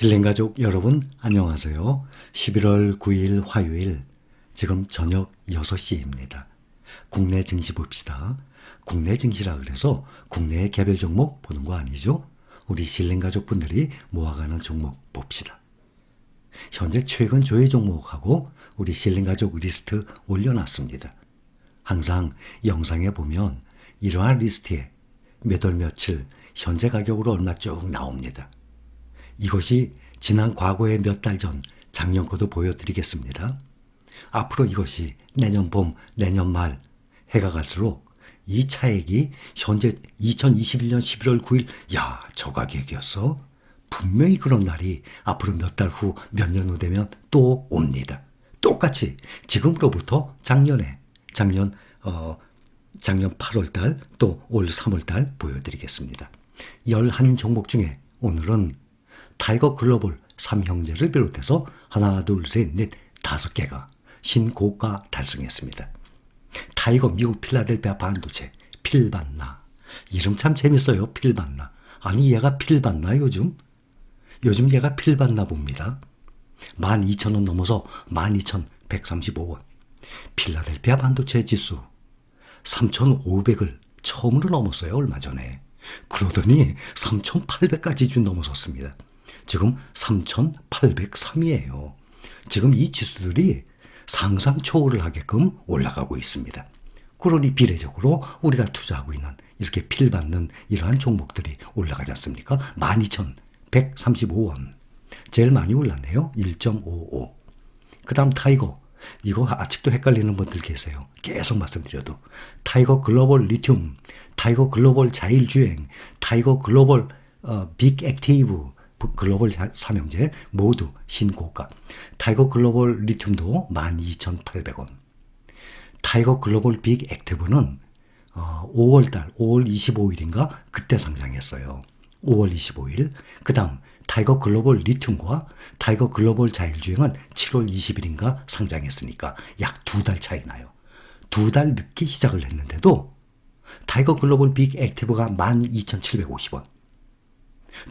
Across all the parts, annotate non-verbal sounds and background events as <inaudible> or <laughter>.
힐링 가족 여러분 안녕하세요. 11월 9일 화요일 지금 저녁 6시입니다. 국내 증시 봅시다. 국내 증시라 그래서 국내의 개별 종목 보는 거 아니죠? 우리 힐링 가족 분들이 모아가는 종목 봅시다. 현재 최근 조회 종목하고 우리 힐링 가족 리스트 올려놨습니다. 항상 영상에 보면 이러한 리스트에 몇 월 며칠 현재 가격으로 얼마 쭉 나옵니다. 이것이 지난 과거의 몇 달 전 작년 거도 보여드리겠습니다. 앞으로 이것이 내년 봄, 내년 말 해가 갈수록 이 차액이 현재 2021년 11월 9일 야, 저 가격이었어? 분명히 그런 날이 앞으로 몇 달 후, 몇 년 후 되면 또 옵니다. 똑같이 지금으로부터 작년에 작년 어 작년 8월 달 또 올 3월 달 보여드리겠습니다. 11 종목 중에 오늘은 타이거 글로벌 3형제를 비롯해서 하나, 둘, 셋, 넷, 다섯 개가 신고가 달성했습니다. 타이거 미국 필라델피아 반도체 필반나. 이름 참 재밌어요 필반나. 아니 얘가 필반나 요즘? 요즘 얘가 필반나 봅니다. 12,000원 넘어서 12,135원. 필라델피아 반도체 지수 3,500을 처음으로 넘었어요 얼마 전에. 그러더니 3,800까지 좀 넘어섰습니다 지금 3,803이에요 지금 이 지수들이 상상 초월을 하게끔 올라가고 있습니다. 그러니 비례적으로 우리가 투자하고 있는 이렇게 필받는 이러한 종목들이 올라가지 않습니까? 12,135원. 제일 많이 올랐네요. 1.55. 그 다음 타이거. 이거 아직도 헷갈리는 분들 계세요. 계속 말씀드려도. 타이거 글로벌 리튬, 타이거 글로벌 자율주행, 타이거 글로벌 어, 빅 액티브, 글로벌 삼형제 모두 신고가. 타이거 글로벌 리튬도 12,800원. 타이거 글로벌 빅 액티브는 어, 5월달, 5월 25일인가 그때 상장했어요. 5월 25일. 그 다음 타이거 글로벌 리튬과 타이거 글로벌 자율주행은 7월 20일인가 상장했으니까 약 두 달 차이 나요. 두 달 늦게 시작을 했는데도 타이거 글로벌 빅 액티브가 12,750원.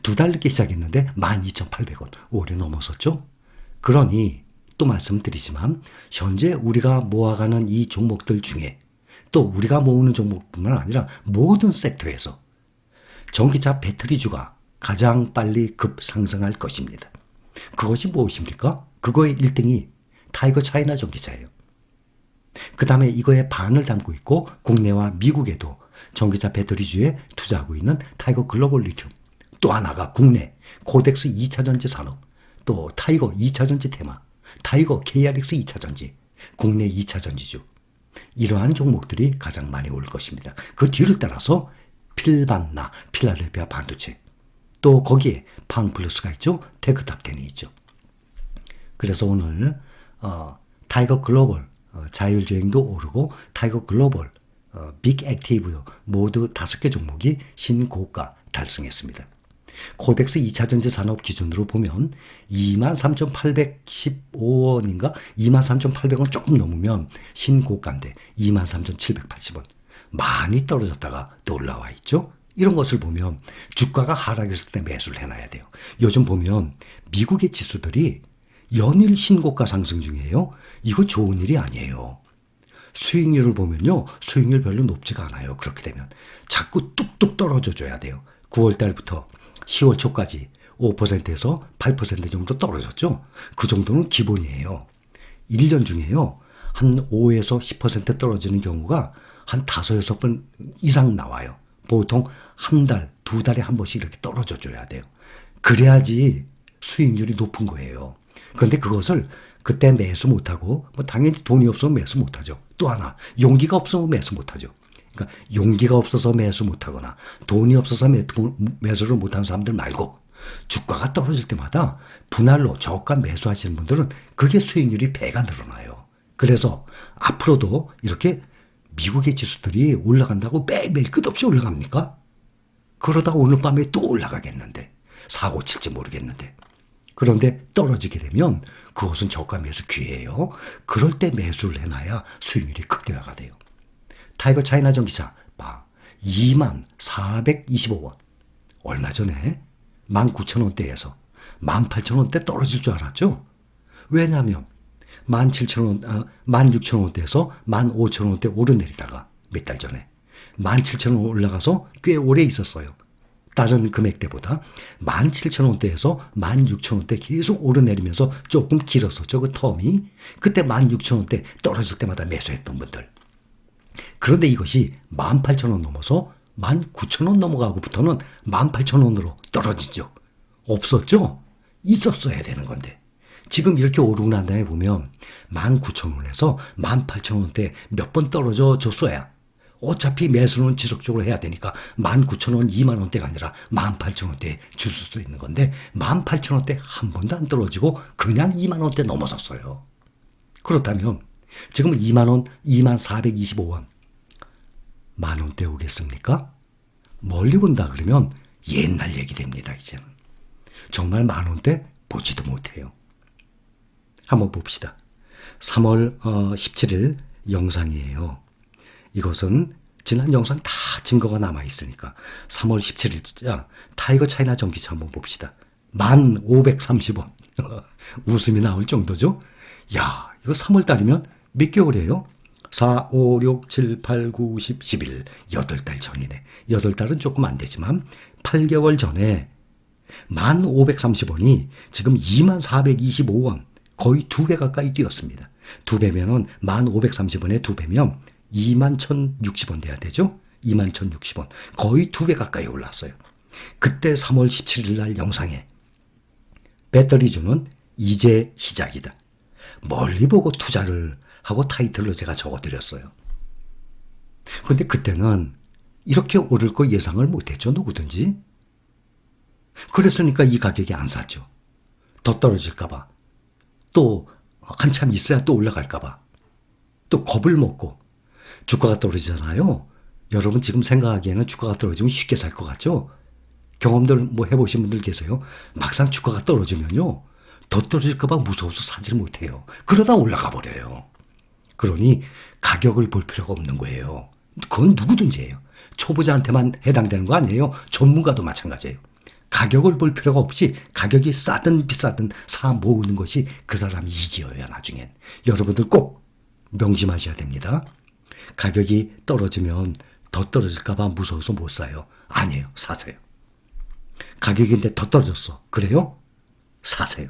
두 달 늦게 시작했는데 12,800원. 올해 넘어섰죠? 그러니 또 말씀드리지만 현재 우리가 모아가는 이 종목들 중에 또 우리가 모으는 종목뿐만 아니라 모든 섹터에서 전기차 배터리주가 가장 빨리 급상승할 것입니다. 그것이 무엇입니까? 그거의 1등이 타이거 차이나 전기차예요. 그 다음에 이거에 반을 담고 있고 국내와 미국에도 전기차 배터리주에 투자하고 있는 타이거 글로벌 리튬. 또 하나가 국내 코덱스 2차 전지 산업, 또 타이거 2차 전지 테마, 타이거 KRX 2차 전지, 국내 2차 전지주. 이러한 종목들이 가장 많이 올 것입니다. 그 뒤를 따라서 필반나, 필라델피아 반도체, 또 거기에 팡플러스가 있죠. 테크탑텐이 있죠. 그래서 오늘 어, 타이거 글로벌 어, 자율주행도 오르고 타이거 글로벌 어, 빅 액티브도 모두 다섯 개 종목이 신고가 달성했습니다. 코덱스 2차 전지 산업 기준으로 보면 23,815원인가 23,800원 조금 넘으면 신고가인데 23,780원 많이 떨어졌다가 또 올라와 있죠. 이런 것을 보면 주가가 하락했을 때 매수를 해놔야 돼요. 요즘 보면 미국의 지수들이 연일 신고가 상승 중이에요. 이거 좋은 일이 아니에요. 수익률을 보면요. 수익률 별로 높지가 않아요. 그렇게 되면 자꾸 뚝뚝 떨어져 줘야 돼요. 9월 달부터 10월 초까지 5%에서 8% 정도 떨어졌죠. 그 정도는 기본이에요. 1년 중에요. 한 5에서 10% 떨어지는 경우가 한 5, 6번 이상 나와요. 보통 한 달, 두 달에 한 번씩 이렇게 떨어져 줘야 돼요. 그래야지 수익률이 높은 거예요. 그런데 그것을 그때 매수 못하고, 뭐 당연히 돈이 없으면 매수 못하죠. 또 하나, 용기가 없으면 매수 못하죠. 그러니까 용기가 없어서 매수 못하거나 돈이 없어서 매, 매수를 못하는 사람들 말고 주가가 떨어질 때마다 분할로 저가 매수하시는 분들은 그게 수익률이 배가 늘어나요. 그래서 앞으로도 이렇게 미국의 지수들이 올라간다고 매일매일 끝없이 올라갑니까? 그러다가 오늘 밤에 또 올라가겠는데 사고 칠지 모르겠는데 그런데 떨어지게 되면 그것은 저가 매수 기회예요. 그럴 때 매수를 해놔야 수익률이 극대화가 돼요. 타이거 차이나 전기차 봐. 2만 425원. 얼마 전에 19,000원대에서 18,000원대 떨어질 줄 알았죠? 왜냐하면 17,000원, 아, 16,000원대에서 15,000원대 오르내리다가 몇 달 전에 17,000원 올라가서 꽤 오래 있었어요. 다른 금액대보다 17,000원대에서 16,000원대 계속 오르내리면서 조금 길었었죠. 그 텀이. 그때 16,000원대 떨어질 때마다 매수했던 분들. 그런데 이것이 18,000원 넘어서 19,000원 넘어가고부터는 18,000원으로 떨어진 적 없었죠? 있었어야 되는 건데. 지금 이렇게 오르고 난 다음에 보면 19,000원에서 18,000원대 몇 번 떨어져 줬어야 어차피 매수는 지속적으로 해야 되니까 19,000원, 2만원대가 아니라 18,000원대에 줄수 있는 건데 18,000원대 한 번도 안 떨어지고 그냥 2만원대 넘어섰어요. 그렇다면 지금 2만원, 2만 425원 만 원대 오겠습니까? 멀리 본다 그러면 옛날 얘기 됩니다, 이제는. 정말 만 원대 보지도 못해요. 한번 봅시다. 3월 17일 영상이에요. 이것은 지난 영상 다 증거가 남아 있으니까 3월 17일자 타이거 차이나 전기차 한번 봅시다. 1,530원. <laughs> 웃음이 나올 정도죠? 야, 이거 3월 달이면 몇 개월이에요? 4, 5, 6, 7, 8, 9, 10, 11. 8달 전이네. 8달은 조금 안 되지만 8개월 전에 1,530원이 지금 2425원. 거의 두 배 가까이 뛰었습니다. 두 배면은 1,530원에 두 배면 21,060원 돼야 되죠? 21,060원. 거의 두 배 가까이 올랐어요. 그때 3월 17일 날 영상에 배터리 주는 이제 시작이다. 멀리 보고 투자를 하고 타이틀로 제가 적어드렸어요. 근데 그때는 이렇게 오를 거 예상을 못했죠, 누구든지. 그랬으니까 이 가격이 안 샀죠. 더 떨어질까봐. 또 한참 있어야 또 올라갈까봐. 또 겁을 먹고 주가가 떨어지잖아요. 여러분 지금 생각하기에는 주가가 떨어지면 쉽게 살 것 같죠? 경험들 뭐 해보신 분들 계세요? 막상 주가가 떨어지면요. 더 떨어질까봐 무서워서 사지를 못해요. 그러다 올라가 버려요. 그러니 가격을 볼 필요가 없는 거예요. 그건 누구든지예요. 초보자한테만 해당되는 거 아니에요. 전문가도 마찬가지예요. 가격을 볼 필요가 없이 가격이 싸든 비싸든 사 모으는 것이 그 사람 이기어야 나중엔. 여러분들 꼭 명심하셔야 됩니다. 가격이 떨어지면 더 떨어질까봐 무서워서 못 사요. 아니에요. 사세요. 가격인데 더 떨어졌어. 그래요? 사세요.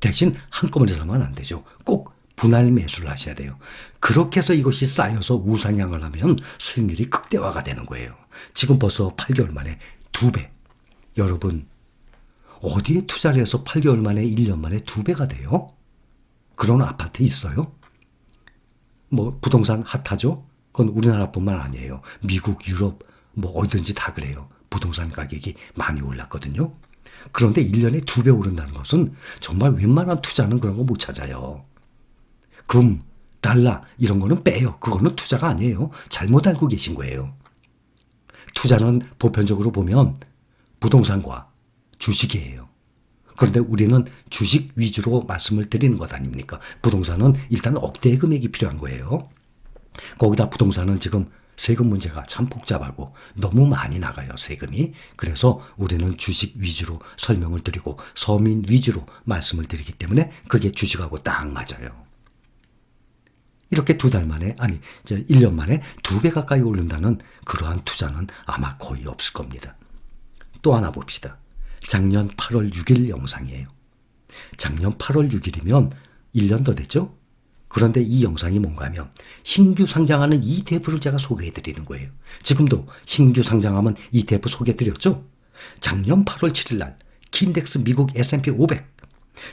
대신 한꺼번에 사면 안 되죠. 꼭 분할 매수를 하셔야 돼요. 그렇게 해서 이것이 쌓여서 우상향을 하면 수익률이 극대화가 되는 거예요. 지금 벌써 8개월 만에 두 배. 여러분, 어디에 투자를 해서 8개월 만에 1년 만에 두 배가 돼요? 그런 아파트 있어요? 뭐 부동산 핫하죠? 그건 우리나라뿐만 아니에요. 미국, 유럽 뭐 어디든지 다 그래요. 부동산 가격이 많이 올랐거든요. 그런데 1년에 두배 오른다는 것은 정말 웬만한 투자는 그런 거 못 찾아요. 금, 달러 이런 거는 빼요. 그거는 투자가 아니에요. 잘못 알고 계신 거예요. 투자는 보편적으로 보면 부동산과 주식이에요. 그런데 우리는 주식 위주로 말씀을 드리는 것 아닙니까? 부동산은 일단 억대의 금액이 필요한 거예요. 거기다 부동산은 지금 세금 문제가 참 복잡하고 너무 많이 나가요, 세금이. 그래서 우리는 주식 위주로 설명을 드리고 서민 위주로 말씀을 드리기 때문에 그게 주식하고 딱 맞아요. 이렇게 두 달 만에, 아니, 이제 1년 만에 두 배 가까이 오른다는 그러한 투자는 아마 거의 없을 겁니다. 또 하나 봅시다. 작년 8월 6일 영상이에요. 작년 8월 6일이면 1년 더 됐죠? 그런데 이 영상이 뭔가 하면 신규 상장하는 ETF를 제가 소개해 드리는 거예요. 지금도 신규 상장하면 ETF 소개해 드렸죠? 작년 8월 7일 날 킨덱스 미국 S&P 500,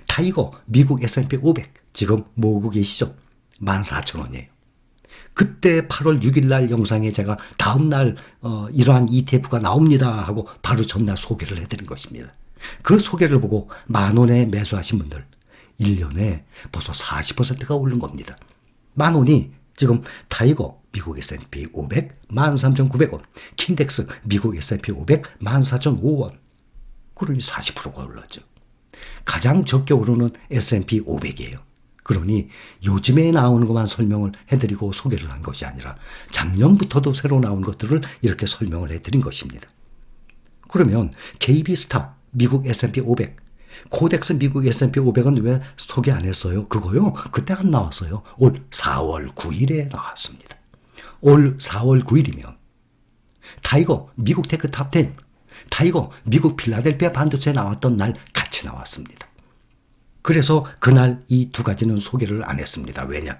타이거 미국 S&P 500 지금 모으고 계시죠? 14,000원이에요. 그때 8월 6일 날 영상에 제가 다음 날 어, 이러한 ETF가 나옵니다 하고 바로 전날 소개를 해드린 것입니다. 그 소개를 보고 만 원에 매수하신 분들 1년에 벌써 40%가 오른 겁니다. 만 원이 지금 타이거 미국 S&P 500 13,900원, 킨덱스 미국 S&P 500 14,005원. 그러니 40%가 올랐죠. 가장 적게 오르는 S&P 500이에요. 그러니 요즘에 나오는 것만 설명을 해드리고 소개를 한 것이 아니라 작년부터도 새로 나온 것들을 이렇게 설명을 해드린 것입니다. 그러면 KB스타 미국 S&P 500 코덱스 미국 S&P 500은 왜 소개 안 했어요? 그거요? 그때 안 나왔어요. 올 4월 9일에 나왔습니다. 올 4월 9일이면 타이거 미국 테크 탑 10, 타이거 미국 필라델피아 반도체에 나왔던 날 같이 나왔습니다. 그래서 그날 이 두 가지는 소개를 안 했습니다. 왜냐?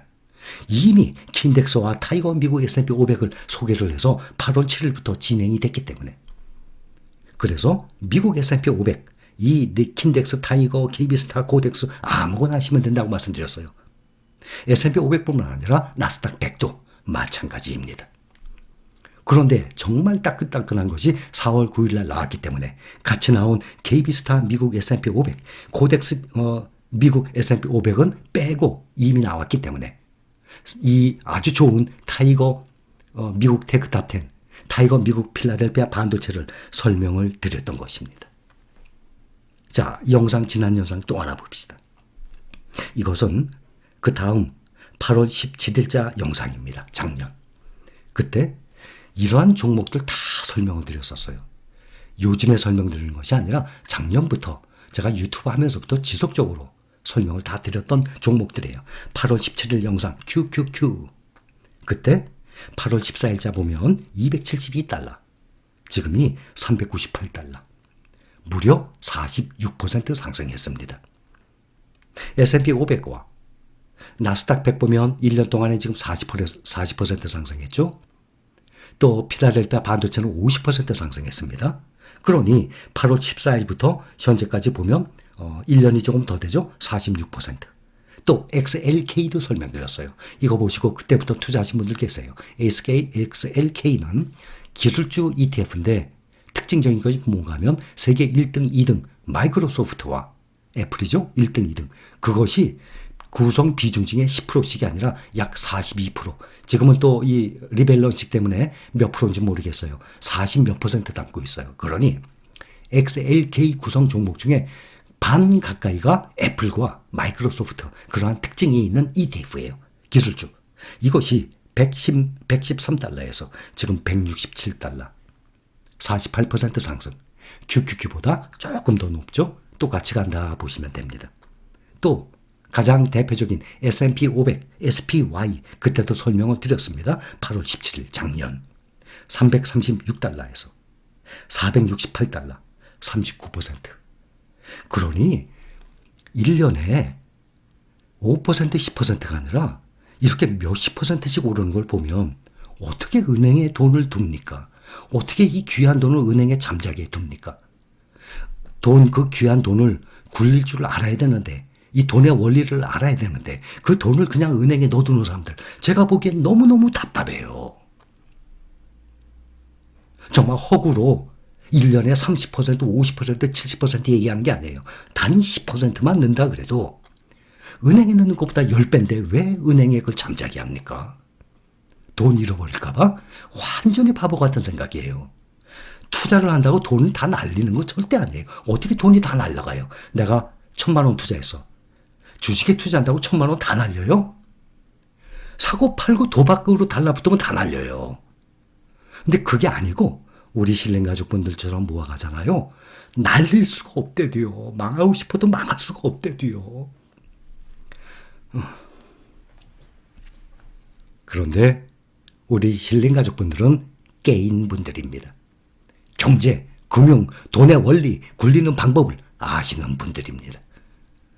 이미 킨덱스와 타이거 미국 S&P 500을 소개를 해서 8월 7일부터 진행이 됐기 때문에 그래서 미국 S&P 500, 이 킨덱스, 타이거, KB스타, 코덱스 아무거나 하시면 된다고 말씀드렸어요. S&P 500뿐만 아니라 나스닥 100도 마찬가지입니다. 그런데 정말 따끈따끈한 것이 4월 9일 날 나왔기 때문에 같이 나온 KB스타 미국 S&P 500, 코덱스 어, 미국 S&P 500은 빼고 이미 나왔기 때문에 이 아주 좋은 타이거 어, 미국 테크탑 10, 타이거 미국 필라델피아 반도체를 설명을 드렸던 것입니다. 자, 영상 지난 영상 또 하나 봅시다. 이것은 그 다음 8월 17일자 영상입니다. 작년. 그때 이러한 종목들 다 설명을 드렸었어요. 요즘에 설명드리는 것이 아니라 작년부터 제가 유튜브 하면서부터 지속적으로 설명을 다 드렸던 종목들이에요. 8월 17일 영상 QQQ. 그때 8월 14일자 보면 272달러. 지금이 398달러. 무려 46% 상승했습니다. S&P 500과 나스닥 100 보면 1년 동안에 지금 40% 40% 상승했죠. 또 피라델피아 반도체는 50% 상승했습니다. 그러니 8월 14일부터 현재까지 보면 어, 1년이 조금 더 되죠. 46%. 또 XLK도 설명드렸어요. 이거 보시고 그때부터 투자하신 분들 계세요. SK, XLK는 기술주 ETF인데 특징적인 것이 뭔가 하면 세계 1등, 2등 마이크로소프트와 애플이죠. 1등, 2등. 그것이 구성 비중 중에 10%씩이 아니라 약 42%. 지금은 또 이 리밸런식 때문에 몇 프로인지 모르겠어요. 40 몇 퍼센트 담고 있어요. 그러니 XLK 구성 종목 중에 반 가까이가 애플과 마이크로소프트 그러한 특징이 있는 ETF예요. 기술주. 이것이 110, 113달러에서 지금 167달러. 48% 상승. QQQ보다 조금 더 높죠? 똑같이 간다 보시면 됩니다. 또 가장 대표적인 S&P 500, SPY 그때도 설명을 드렸습니다. 8월 17일 작년 336달러에서 468달러 39%. 그러니 1년에 5% 10%가 아니라 이렇게 몇십 퍼센트씩 오르는 걸 보면 어떻게 은행에 돈을 둡니까? 어떻게 이 귀한 돈을 은행에 잠자게 둡니까? 돈, 그 귀한 돈을 굴릴 줄 알아야 되는데 이 돈의 원리를 알아야 되는데 그 돈을 그냥 은행에 넣어두는 사람들 제가 보기엔 너무너무 답답해요. 정말 허구로 1년에 30%, 50%, 70% 얘기하는 게 아니에요. 단 10%만 넣는다 그래도 은행에 넣는 것보다 10배인데 왜 은행에 그걸 잠자게 합니까? 돈 잃어버릴까봐 완전히 바보 같은 생각이에요. 투자를 한다고 돈을 다 날리는 거 절대 아니에요. 어떻게 돈이 다 날라가요? 내가 천만 원 투자했어. 주식에 투자한다고 천만 원 다 날려요? 사고 팔고 도박으로 달라붙으면 다 날려요. 근데 그게 아니고 우리 신랑 가족분들처럼 모아가잖아요. 날릴 수가 없대도요. 망하고 싶어도 망할 수가 없대도요. 그런데 우리 힐링 가족분들은 깨인 분들입니다. 경제, 금융, 돈의 원리, 굴리는 방법을 아시는 분들입니다.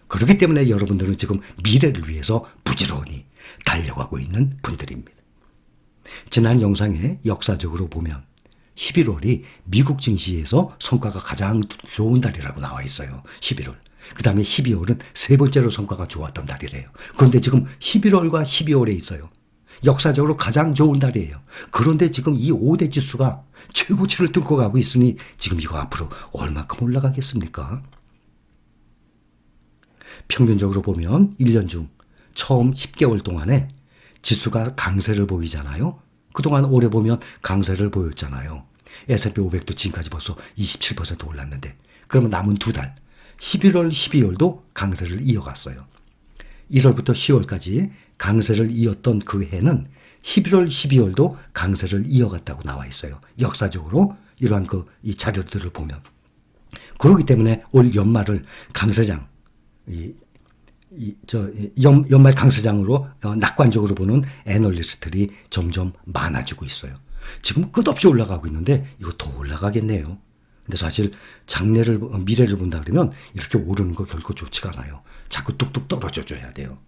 그렇기 때문에 여러분들은 지금 미래를 위해서 부지런히 달려가고 있는 분들입니다. 지난 영상에 역사적으로 보면 11월이 미국 증시에서 성과가 가장 좋은 달이라고 나와 있어요. 11월. 그 다음에 12월은 세 번째로 성과가 좋았던 달이래요. 그런데 지금 11월과 12월에 있어요. 역사적으로 가장 좋은 달이에요. 그런데 지금 이 5대 지수가 최고치를 뚫고 가고 있으니 지금 이거 앞으로 얼마큼 올라가겠습니까? 평균적으로 보면 1년 중 처음 10개월 동안에 지수가 강세를 보이잖아요. 그동안 올해 보면 강세를 보였잖아요. S&P 500도 지금까지 벌써 27% 올랐는데 그러면 남은 두 달, 11월, 12월도 강세를 이어갔어요. 1월부터 10월까지 강세를 이었던 그 해는 11월, 12월도 강세를 이어갔다고 나와 있어요. 역사적으로 이러한 그 이 자료들을 보면 그렇기 때문에 올 연말을 강서장, 이, 이, 저, 이 연, 연말 강서장으로 어, 낙관적으로 보는 애널리스트들이 점점 많아지고 있어요. 지금 끝없이 올라가고 있는데 이거 더 올라가겠네요. 근데 사실 장래를, 어, 미래를 본다 그러면 이렇게 오르는 거 결코 좋지가 않아요. 자꾸 뚝뚝 떨어져 줘야 돼요.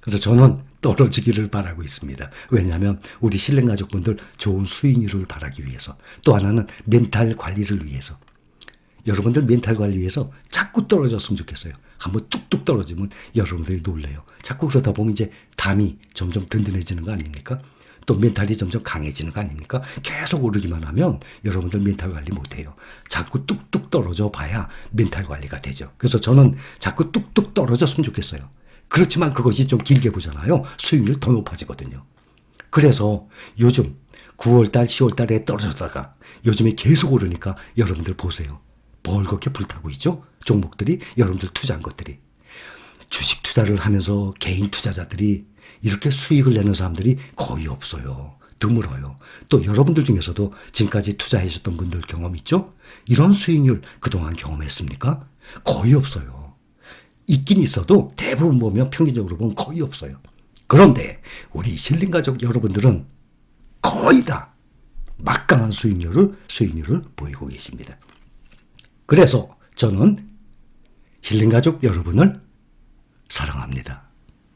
그래서 저는 떨어지기를 바라고 있습니다. 왜냐하면 우리 신뢰 가족분들 좋은 수익률을 바라기 위해서 또 하나는 멘탈 관리를 위해서 여러분들 멘탈 관리 위해서 자꾸 떨어졌으면 좋겠어요. 한번 뚝뚝 떨어지면 여러분들이 놀래요. 자꾸 그러다 보면 이제 담이 점점 든든해지는 거 아닙니까? 또 멘탈이 점점 강해지는 거 아닙니까? 계속 오르기만 하면 여러분들 멘탈 관리 못해요. 자꾸 뚝뚝 떨어져 봐야 멘탈 관리가 되죠. 그래서 저는 자꾸 뚝뚝 떨어졌으면 좋겠어요. 그렇지만 그것이 좀 길게 보잖아요. 수익률 더 높아지거든요. 그래서 요즘 9월달, 10월달에 떨어졌다가 요즘에 계속 오르니까 여러분들 보세요. 뭘 그렇게 불타고 있죠? 종목들이 여러분들 투자한 것들이. 주식 투자를 하면서 개인 투자자들이 이렇게 수익을 내는 사람들이 거의 없어요. 드물어요. 또 여러분들 중에서도 지금까지 투자하셨던 분들 경험 있죠? 이런 수익률 그동안 경험했습니까? 거의 없어요. 있긴 있어도 대부분 보면 평균적으로 보면 거의 없어요. 그런데 우리 실린 가족 여러분들은 거의 다 막강한 수익률을 수익률을 보이고 계십니다. 그래서 저는 힐링 가족 여러분을 사랑합니다.